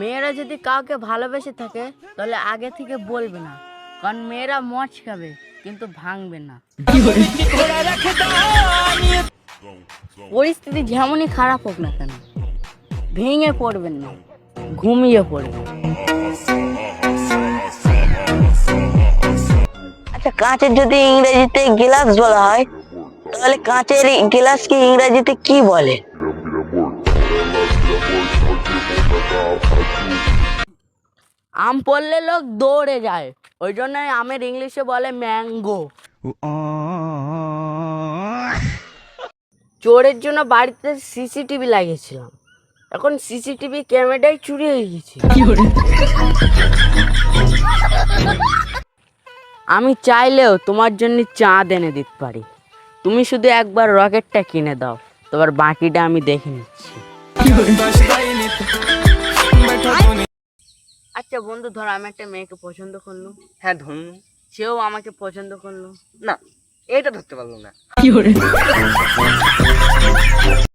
মেয়েরা যদি কাউকে ভালোবেসে থাকে, তাহলে আগে থেকে বলবে না। কারণ মেয়েরা মচ খাবে, কিন্তু ভাঙবে না। পরিস্থিতি যেমনই খারাপ হোক না কেন, ভেঙে পড়বেন না, ঘুমিয়ে পড়বেন। আচ্ছা কাঁচের যদি ইংরেজিতে গ্লাস বলা হয়, তাহলে কাঁচের গ্লাসকে ইংরেজিতে কি বলে? আম পড়লে লোক দৌড়ে যায়। ওই জন্য আমের ইংলিশে বলে ম্যাঙ্গো। চোরের জন্য বাড়িতে সিসিটিভি লাগিয়েছিলাম। এখন সিসিটিভি ক্যামেরাই চুরি হয়ে গেছে। আমি চাইলেও তোমার জন্য চাঁদ এনে দিতে পারি। তুমি শুধু একবার রকেটটা কিনে দাও। তোমার বাকিটা আমি দেখে নিচ্ছি। আচ্ছা বন্ধু ধর আমি একটা মেয়েকে পছন্দ করল। হ্যাঁ ধরুন। সেও আমাকে পছন্দ করল। না এটা ধরতে পারল না।